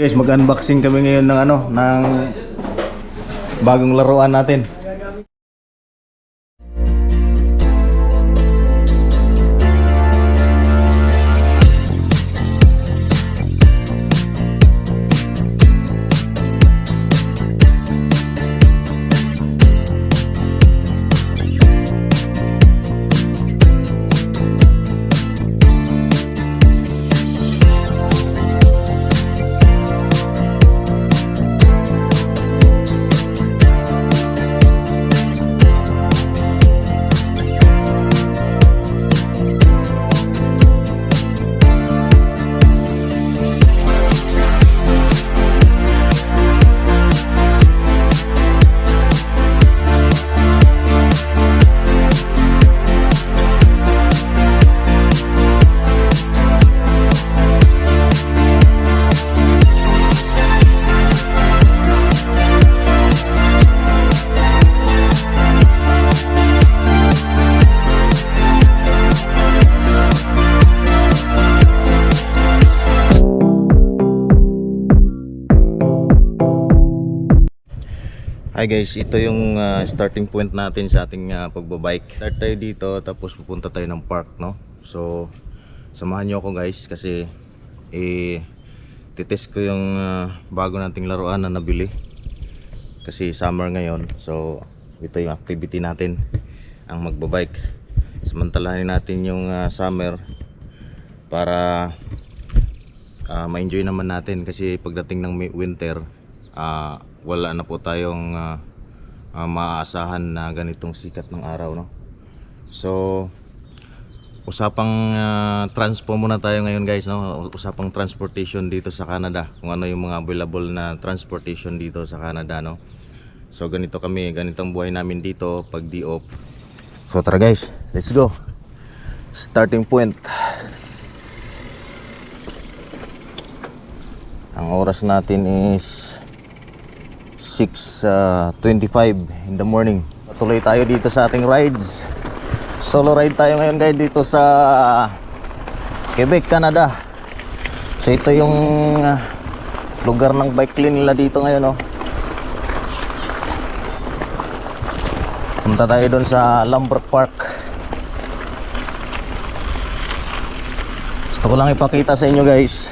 Guys, mag-unboxing kami ngayon ng ano, ng bagong laruan natin. Hi guys, ito yung ah, starting point natin sa ating ah, pagbabike. Start tayo dito tapos pupunta tayo ng park, no? So, samahan nyo ako guys kasi eh titest ko yung ah, bago nating laruan na nabili. Kasi summer ngayon. So, ito yung activity natin ang magbabike. Samantalahin natin yung ah, summer para ah, ma-enjoy naman natin kasi pagdating ng winter ah, wala na po tayong ah, ah, maaasahan na ganitong sikat ng araw no? So usapang ah, transpo muna tayo ngayon guys no? Usapang transportation dito sa Canada. Kung ano yung mga available na transportation dito sa Canada no? So ganito kami ganitong buhay namin dito pag di off so tara guys let's go. Starting point. Ang oras natin is 6.25 in the morning. Patuloy tayo dito sa ating rides. Solo ride tayo ngayon guys dito sa Quebec, Canada. So ito yung ah, lugar ng bike lane nila dito ngayon oh. Punta tayo doon sa Lambert Park. Gusto ko lang ipakita sa inyo guys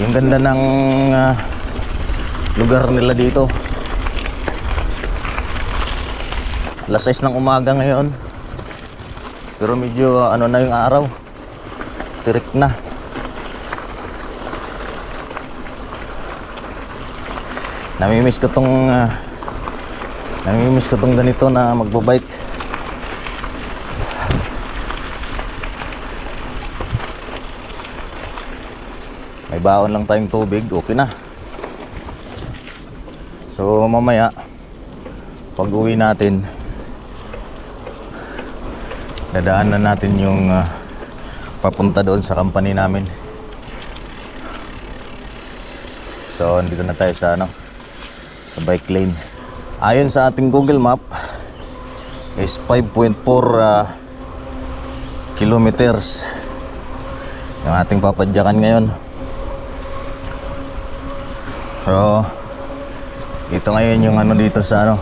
Yung ganda ng ah, lugar nila dito alas 6 ng umaga ngayon. Pero medyo ah, ano na yung araw. Tirik na. Namimiss ko tong ah, namimiss ko tong ganito na magbabike. May baon lang tayong tubig okay na. So mamaya pag uwi natin dadaanan natin yung ah, papunta doon sa company namin. So andito na tayo sa ano sa bike lane. Ayon sa ating Google Map is 5.4 ah, kilometers yung ating papadyakan ngayon. So ito ngayon yung ano dito sa ano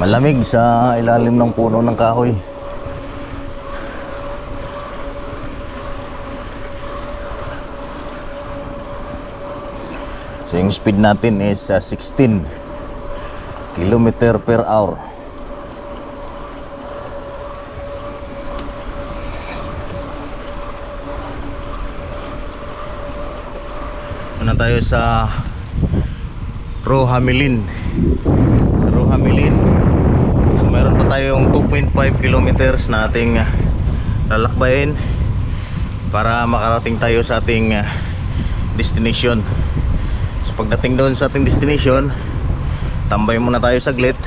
malamig sa ilalim ng puno ng kahoy yung speed natin is uh, 16 kilometer per hour. Muna tayo sa Rohamilin sa Rohamilin so meron pa tayong 2.5 kilometers na ating ah, lalakbayin para makarating tayo sa ating ah, destination so pagdating doon sa ating destination tambay muna tayo saglit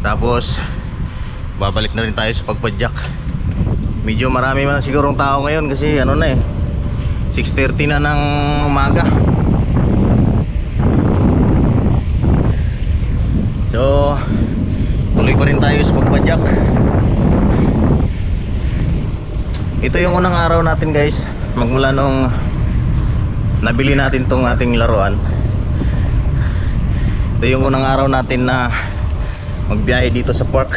tapos babalik na rin tayo sa pagpadyak medyo marami man sigurong tao ngayon kasi ano na eh 6.30 na ng umaga So, tuloy pa rin tayo sa pagpadyak. Ito yung unang araw natin guys. Magmula nung nabili natin tong ating laruan. Ito yung unang araw natin na magbiyahe dito sa park.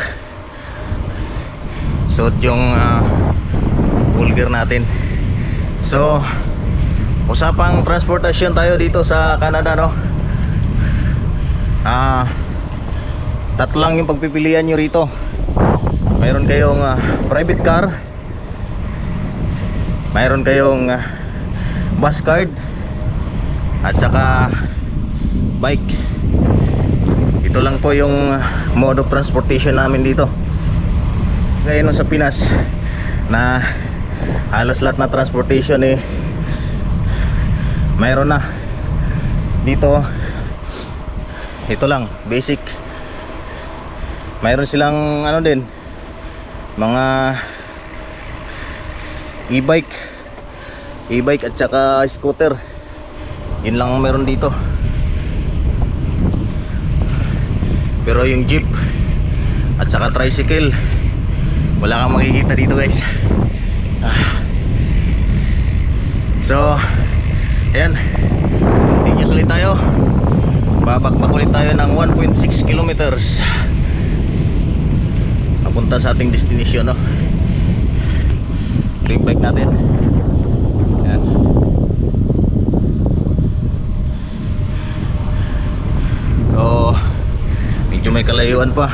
Suot yung uh, full gear natin. So, usapang transportasyon tayo dito sa Canada, no? Ah, tatlo lang yung pagpipilian nyo rito. Mayroon kayong ah, private car. Mayroon kayong ah, bus card at saka bike. Ito lang po yung ah, mode of transportation namin dito. Ngayon sa Pinas na halos lahat na transportation eh mayroon na dito ito lang basic mayroon silang ano din mga e-bike e-bike at saka scooter yun lang ang meron dito. Pero yung jeep at saka tricycle wala kang makikita dito guys. Ah. so ayan. Continuous ulit tayo. Babakbak ulit tayo ng 1.6 kilometers. Papunta sa ating destination no? Ito yung bike natin ayan so kalayuan pa.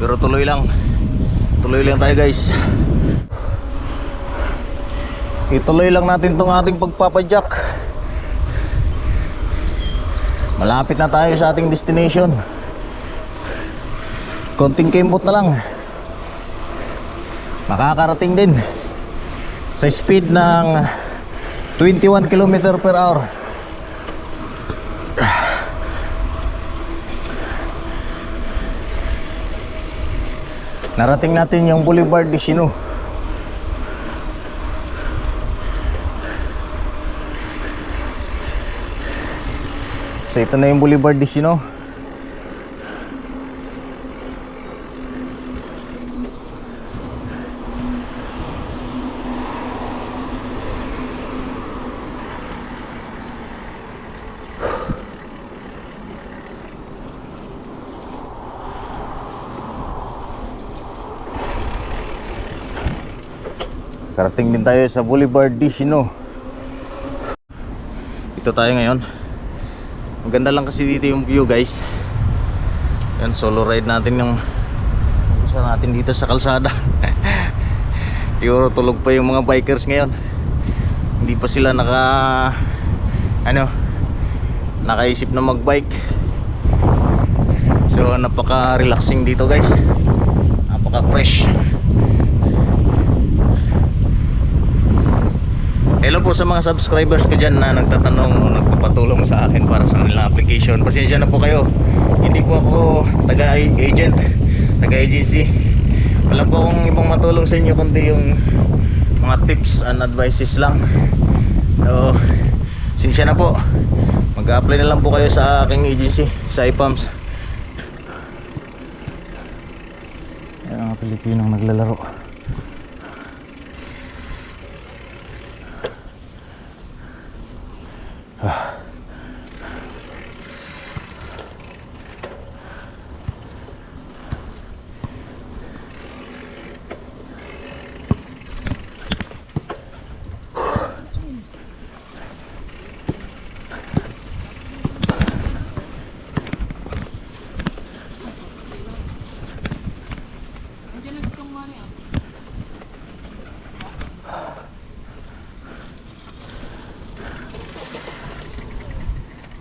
Pero tuloy lang. Tuloy lang tayo guys. Ituloy lang natin tong ating pagpapadyak. Malapit na tayo sa ating destination. Konting kembot na lang. Makakarating din sa speed ng 21 km per hour narating natin yung Boulevard de Chino so ito na yung Boulevard de Chino Karating din tayo sa Boulevard de Chino. Ito tayo ngayon. Maganda lang kasi dito yung view guys. Yan solo ride natin yung isa natin dito sa kalsada. Siguro tulog pa yung mga bikers ngayon. Hindi pa sila naka ano nakaisip na magbike. So napaka relaxing dito guys. Napaka Hello po sa mga subscribers ko dyan na nagtatanong nagpapatulong sa akin para sa kanilang application. Pasensya na po kayo. Hindi po ako taga-agent, taga-agency. Wala po akong ibang matulong sa inyo kundi yung mga tips and advices lang. So, pasensya na po. Mag-apply na lang po kayo sa aking agency, sa IPAMS. Yan ang Pilipinong naglalaro.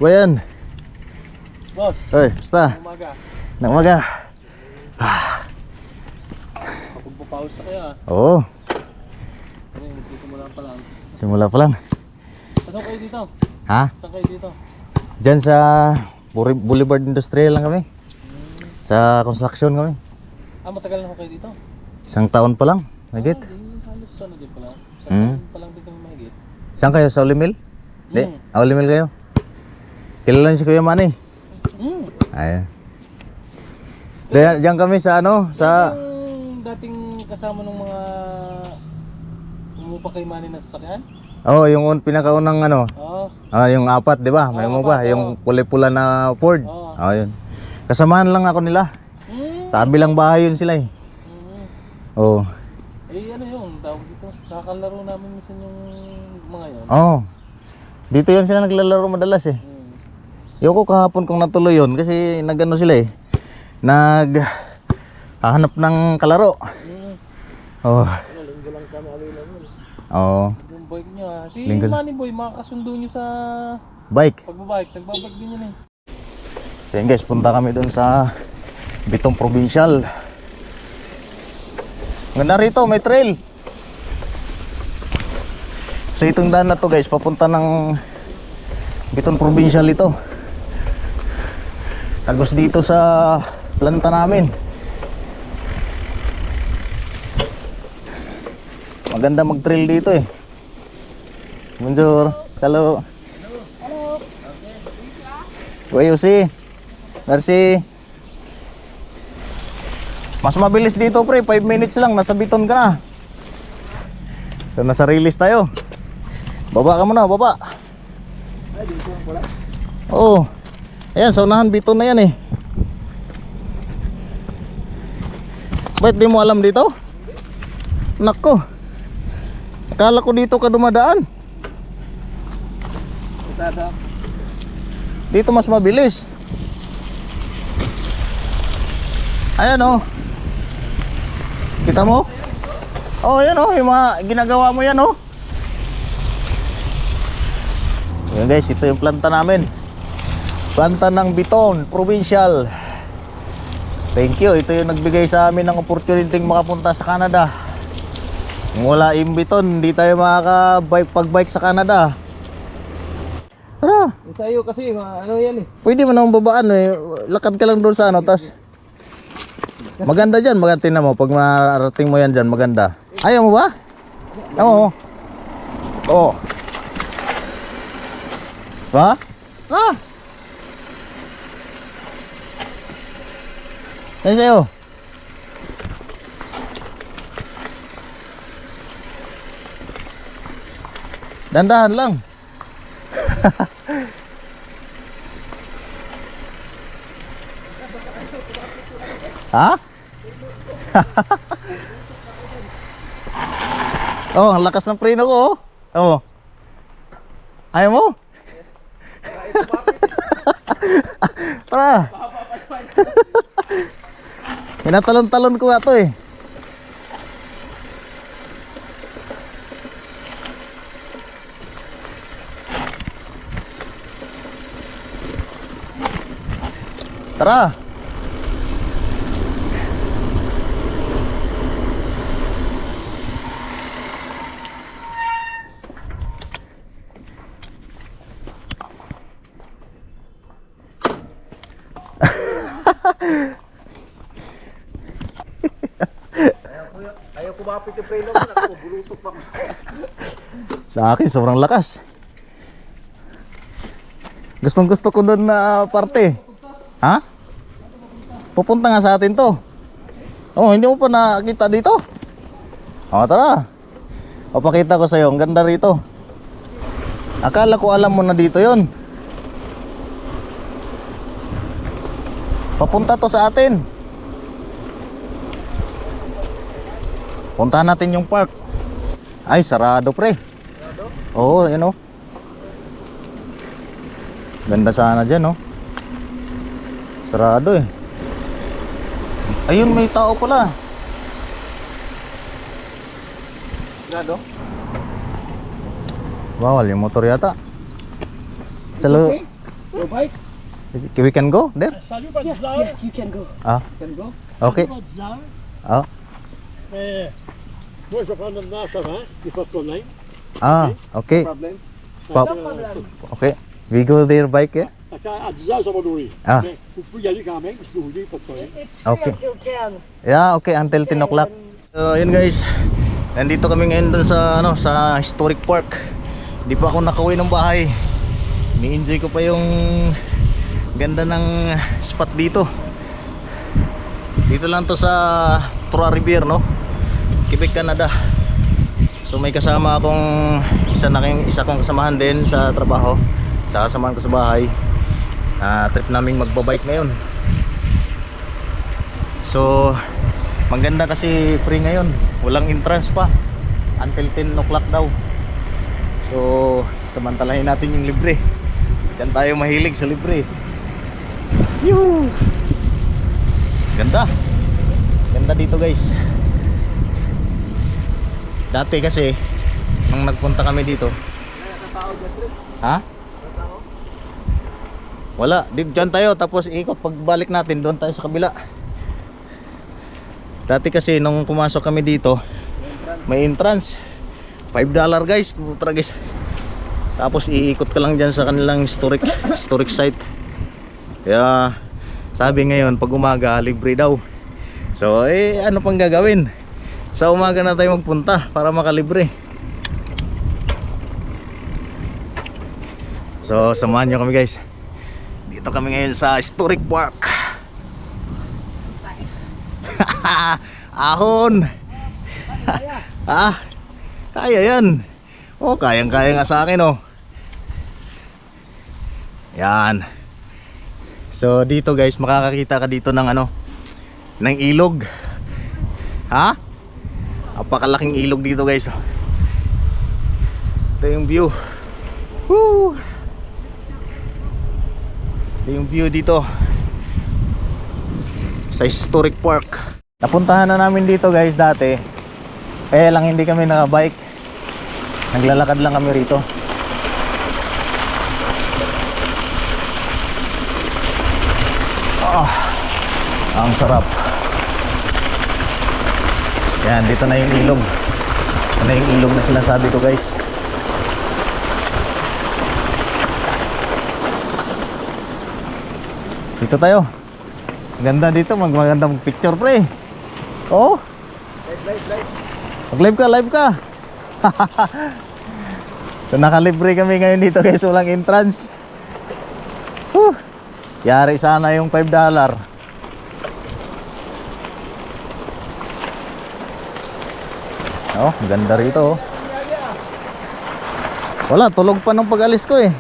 Bayan. Boss, Oy, basta. umaga. Na umaga. Kapagpapawis sa kaya. Oo, Ano yung magsisimula pa lang. simula pa lang. Saan kayo dito? Ha? Saan kayo dito? Diyan sa Boulevard Industrial lang kami. Sa construction kami. Ah, matagal na kayo dito? Isang taon pa lang. Nagit. Ah, di, halos ano din pala. Sa Hmm. pa lang kami mahigit. Saan kayo? Sa Ulimil? Hindi. Hmm. Ah, Ulimil kayo? Kilala niyo si Kuya Manny? Hmm. Ayun. Diyan, diyan kami sa ano? Sa... Yung dating kasama ng mga umupa kay Manny na sasakyan? Oh, yung un, pinakaunang ano. Oo. Ah, yung apat, di ba? May mo Oo, ba? apat, Yung pula-pula na Ford. Oo. Ah, yun. Kasamahan lang ako nila. Hmm. Sa kabilang bahay yun sila eh. Hmm. Oo. Eh ano yun, tawag dito. Nakakalaro namin minsan yung mga yan. Oo. Dito yun sila naglalaro madalas eh. Hmm. Yoko kahapon kung natuloy yun kasi nagano sila eh. Nag hahanap ng kalaro. Hmm. Oh. Ano, linggo lang kami available. Oh. Yung bike niya. Si Linggo. Manny Boy, makakasundo nyo sa Bike. pagbabike. Nagbabike din yun eh. So yun guys, punta kami doon sa Bitong Provincial. Ganda rito, may trail. So itong daan na to guys, papunta ng Bitong Provincial ito. Tagos dito sa planta namin. Maganda mag-trail dito eh. Bonjour. Hello. Hello. Where you see? Merci. Mas mabilis dito pre, 5 minutes lang, nasa biton ka na. So nasa release tayo. Baba ka muna, baba. Oo. Ayan, sa unahan biton na yan eh. Bakit di mo alam dito? Nako. Akala ko dito ka dumadaan. Dito mas mabilis. Ayan oh. Kita mo? Oh, yan oh, yung mga ginagawa mo yan oh. Yan guys, ito yung planta namin. Planta ng Biton, Provincial. Thank you. Ito yung nagbigay sa amin ng opportunity makapunta sa Canada. Kung wala yung Biton, hindi tayo makaka-bike pag-bike sa Canada. Tara. Yung sa'yo kasi, ano yan eh. Pwede mo naman babaan eh. Lakad ka lang doon sa ano, tas Maganda dyan, maganda tingnan mo. Pag marating mo yan dyan, maganda. Ayaw mo ba? Ayaw mo? Oo. Ba? Ah! Yan sa'yo. Dandahan lang. Ha? oh, ang lakas ng preno ko, oh. Oh. Ayaw mo? Tara. Hinatalon-talon ko nga to eh. Tara. Preno ko, ako, bulusok pa. Sa akin, sobrang lakas. Gustong gusto ko doon na parte. Ha? Pupunta nga sa atin to. Oh, hindi mo pa nakita dito? Oh, tara. O, pakita ko sa'yo. Ang ganda rito. Akala ko alam mo na dito yon. Papunta to sa atin. Puntahan natin yung park. Ay, sarado pre. Oo, yun oh. Ganda sana dyan oh. Sarado eh. Ayun, may tao pala. Grado? Bawal yung motor yata. Salo, Okay. Your bike? we can go there? Yes, yes, you can go. Ah, Can go? okay. Ah, Mais moi, je vais prendre une marche avant, il n'y a pas de problème. ah, okay. Problem? Pa- No problem. okay. We go there bike qu'à- À 10 heures, ça va nourrir. Ah. Mais vous pouvez y aller quand même, si vous voulez, pas de problème. It's free Okay. until 10. Yeah, okay, until 10 o'clock. So, yun guys. Nandito kami ngayon dun sa ano, sa historic park. Hindi pa ako nakauwi ng bahay. Ni-enjoy ko pa yung ganda ng spot dito. Dito lang to sa Trois Rivières, no? Quebec, Canada. So may kasama akong isa na isa kong kasamahan din sa trabaho. Sa kasamahan ko sa bahay. Ah, trip naming magbabike ngayon. So, maganda kasi free ngayon. Walang entrance pa. Until 10 o'clock daw. So, samantalahin natin yung libre. Diyan tayo mahilig sa libre. Yoo! Ganda. Ganda dito guys. Dati kasi, nung nagpunta kami dito. Ha? Wala, dito dyan tayo tapos ikot pagbalik natin doon tayo sa kabila. Dati kasi nung pumasok kami dito, may entrance. 5 dollar guys, putra guys. Tapos iikot ka lang dyan sa kanilang historic historic site. Kaya sabi ngayon pag umaga libre daw. So eh ano pang gagawin? Sa umaga na tayo magpunta para makalibre. So samahan nyo kami guys. Dito kami ngayon sa historic park. Ahon. ah, kaya yan. Oh, kayang-kaya nga sa akin oh. Yan. So dito guys, makakakita ka dito ng ano, ng ilog. Ha? Napakalaking ilog dito guys. Ito yung view. Woo! Ito yung view dito. Sa historic park. Napuntahan na namin dito guys dati. Kaya lang hindi kami nakabike. Naglalakad lang kami rito. Ah, ang sarap. Yan, dito na yung ilog. Ito na yung ilog na sinasabi ko guys. Dito tayo. Ganda dito, mag maganda mag picture pre. Oh. Mag live ka, live ka. so nakalibre kami ngayon dito guys, walang entrance. Whew. Yari sana yung 5 dollar. Oh, ganda rito oh. Wala, tulog pa nung pag-alis ko eh.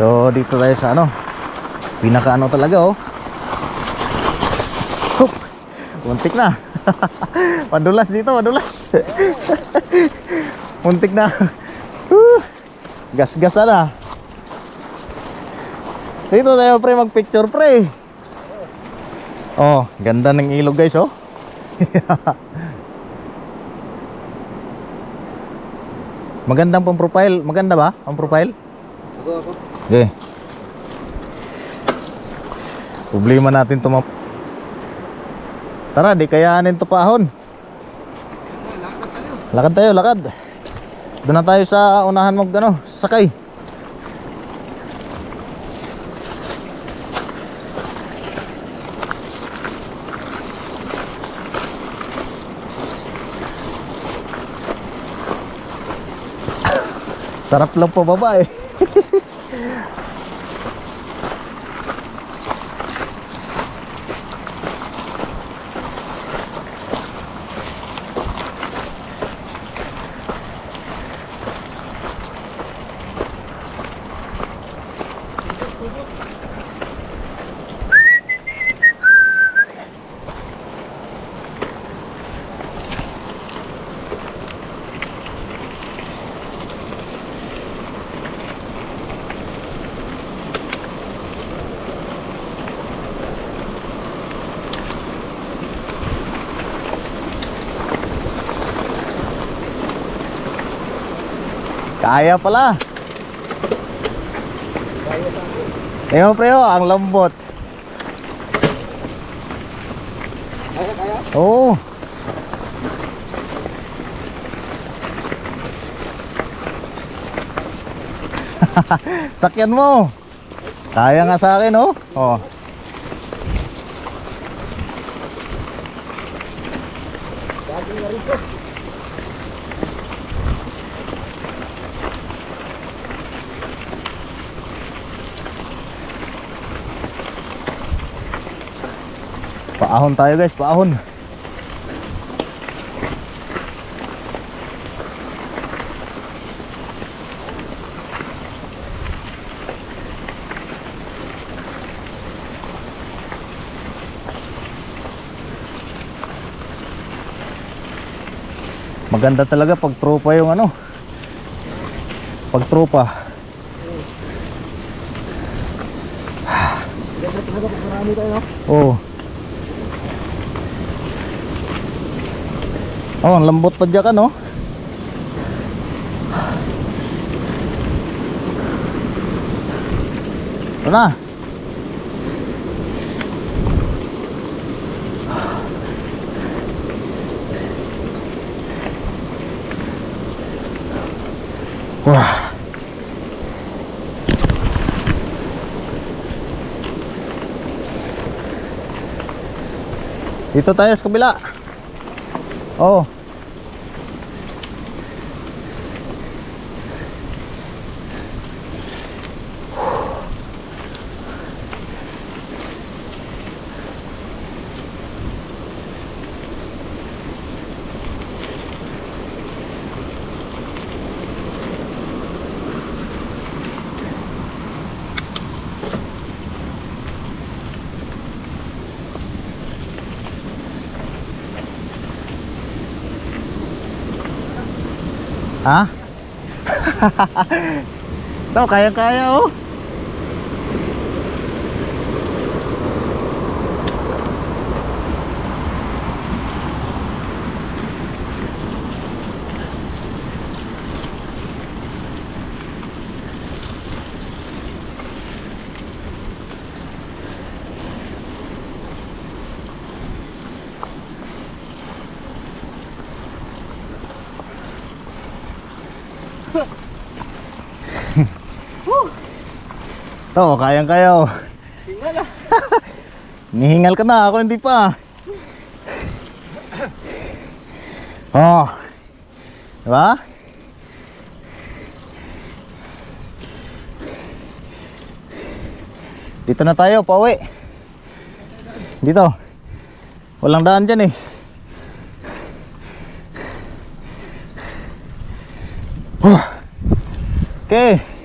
So, dito tayo sa ano. Pinaka ano talaga oh. Hup! Muntik na. madulas dito, madulas. Muntik na. Huh! Gas-gas na. Dito tayo pre mag-picture pre. Oh, ganda ng ilog guys oh. Magandang pang profile. Maganda ba ang profile? Ako, ako. Okay. Problema natin to ma- Tara, di kayanin to paahon. Lakad tayo, lakad. Doon na tayo sa unahan mag ano, sakay. Sarap lang pa baba eh. Kaya pala. Ayun pre, oh, ang lambot. Kaya, kaya? Oo. Sakyan mo. Kaya nga sa akin, oh. Oh. Paahon tayo guys, paahon. Maganda talaga pag tropa yung ano. Pag tropa. Oo. Oh. Ang lambot pa dyan ka, no? Ito. Wah. Dito tayo sa. Oh. Ha? Ito, kaya-kaya oh. Ito, kayang-kaya oh. Hingal ah. Nihingal ka na, ako hindi pa. Oh. Diba? Dito na tayo, pauwi. Dito. Walang daan dyan eh. Okay.